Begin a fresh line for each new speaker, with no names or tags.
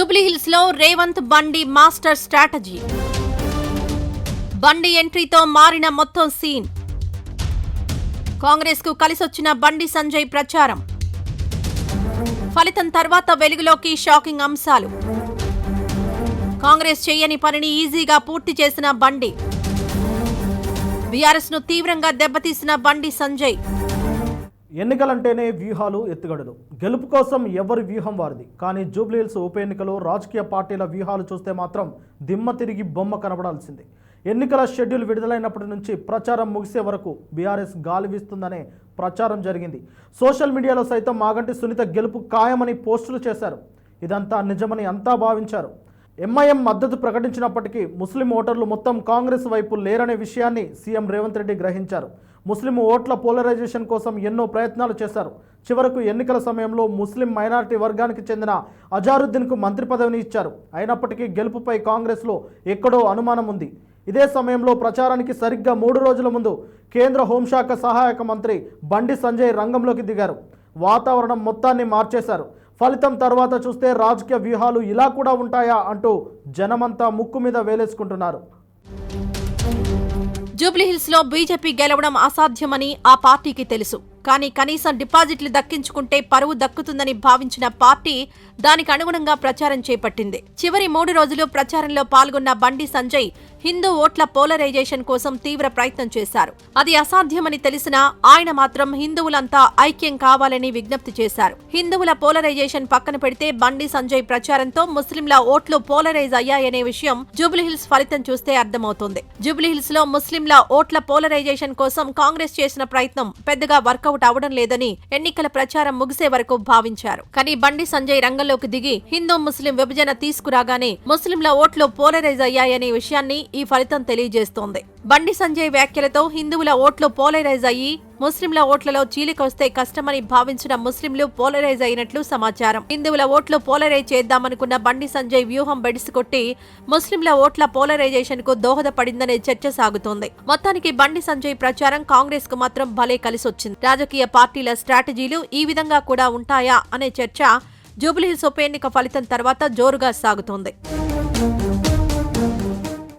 జూబ్లీహిల్స్లో రేవంత్ బండి master strategy. బండి ఎంట్రీతో మారిన మొత్తం సీన్. కాంగ్రెస్కు కలిసొచ్చిన బండి సంజయ్ ప్రచారం. ఫలితం తర్వాత వెలుగులోకి షాకింగ్ అంశాలు. కాంగ్రెస్ చేయని పనిని ఈజీగా పూర్తి చేసిన బండి. బీఆర్ఎస్ను తీవ్రంగా దెబ్బతీసిన బండి సంజయ్.
ఎన్నికలంటేనే వ్యూహాలు ఎత్తుగడలు. గెలుపు కోసం ఎవరి వ్యూహం వారిది? కానీ జూబ్లీహిల్స్ ఉప ఎన్నికలో రాజకీయ పార్టీల వ్యూహాలు చూస్తే మాత్రం దిమ్మ తిరిగి బొమ్మ కనబడాల్సిందే. ఎన్నికల షెడ్యూల్ విడుదలైనప్పటి నుంచి ప్రచారం ముగిసే వరకు బీఆర్ఎస్ గాలి వీస్తుందనే ప్రచారం జరిగింది. సోషల్ మీడియాలో సైతం మాగంటి సునీత గెలుపు ఖాయమని పోస్టులు చేశారు. ఇదంతా నిజమని అంతా భావించారు. ఎంఐఎం మద్దతు ప్రకటించినప్పటికీ ముస్లిం ఓటర్లు మొత్తం కాంగ్రెస్ వైపు లేరనే విషయాన్ని సీఎం రేవంత్ రెడ్డి గ్రహించారు. ముస్లిం ఓట్ల పోలరైజేషన్ కోసం ఎన్నో ప్రయత్నాలు చేశారు. చివరకు ఎన్నికల సమయంలో ముస్లిం మైనారిటీ వర్గానికి చెందిన అజారుద్దీన్కు మంత్రి పదవిని ఇచ్చారు. అయినప్పటికీ గెలుపుపై కాంగ్రెస్లో ఎక్కడో అనుమానం ఉంది. ఇదే సమయంలో ప్రచారానికి సరిగ్గా మూడు రోజుల ముందు కేంద్ర హోంశాఖ సహాయక మంత్రి బండి సంజయ్ రంగంలోకి దిగారు. వాతావరణం మొత్తాన్ని మార్చేశారు. ఫలితం తర్వాత చూస్తే రాజకీయ వ్యూహాలు ఇలా కూడా ఉంటాయా అంటూ జనమంతా ముక్కు మీద వేలేసుకుంటున్నారు.
జూబ్లీహిల్స్లో బీజేపీ గెలవడం అసాధ్యమని ఆ పార్టీకి తెలుసు. కానీ కనీసం డిపాజిట్లు దక్కించుకుంటే పరువు దక్కుతుందని భావించిన పార్టీ దానికి అనుగుణంగా ప్రచారం చేపట్టింది. చివరి మూడు రోజులు ప్రచారంలో పాల్గొన్న బండి సంజయ్ హిందూ ఓట్ల పోలరైజేషన్ కోసం తీవ్ర ప్రయత్నం చేశారు. అది అసాధ్యమని తెలిసినా ఆయన మాత్రం హిందువులంతా ఐక్యం కావాలని విజ్ఞప్తి చేశారు. హిందువుల పోలరైజేషన్ పక్కన పెడితే బండి సంజయ్ ప్రచారంతో ముస్లింల ఓట్లు పోలరైజ్ అయ్యాయనే విషయం జూబ్లీహిల్స్ ఫలితం చూస్తే అర్థమవుతుంది. జూబ్లీహిల్స్లో ముస్లింల ఓట్ల పోలరైజేషన్ కోసం కాంగ్రెస్ చేసిన ప్రయత్నం పెద్దగా వర్కౌట్ అవడం లేదని ఎన్నికల ప్రచారం ముగిసే వరకు భావించారు. కానీ బండి సంజయ్ రంగంలోకి దిగి హిందూ ముస్లిం విభజన తీసుకురాగానే ముస్లింల ఓట్లు పోలరైజ్ అయ్యాయనే విషయాన్ని ఈ ఫలితం తెలియజేస్తోంది. బండి సంజయ్ వ్యాఖ్యలతో హిందువుల ఓట్లు పోలరైజ్ అయ్యి ముస్లింల ఓట్లలో చీలికొస్తే కష్టమని భావించిన ముస్లింలు పోలరైజ్ అయినట్లు సమాచారం. హిందువుల ఓట్లు పోలరైజ్ చేద్దామనుకున్న బండి సంజయ్ వ్యూహం బెడిసికొట్టి ముస్లింల ఓట్ల పోలరైజేషన్కు దోహదపడిందనే చర్చ సాగుతోంది. మొత్తానికి బండి సంజయ్ ప్రచారం కాంగ్రెస్కు మాత్రం భలే కలిసొచ్చింది. రాజకీయ పార్టీల స్ట్రాటజీలు ఈ విధంగా కూడా ఉంటాయా అనే చర్చ జూబ్లీహిల్స్ ఉప ఎన్నిక ఫలితం తర్వాత జోరుగా సాగుతోంది.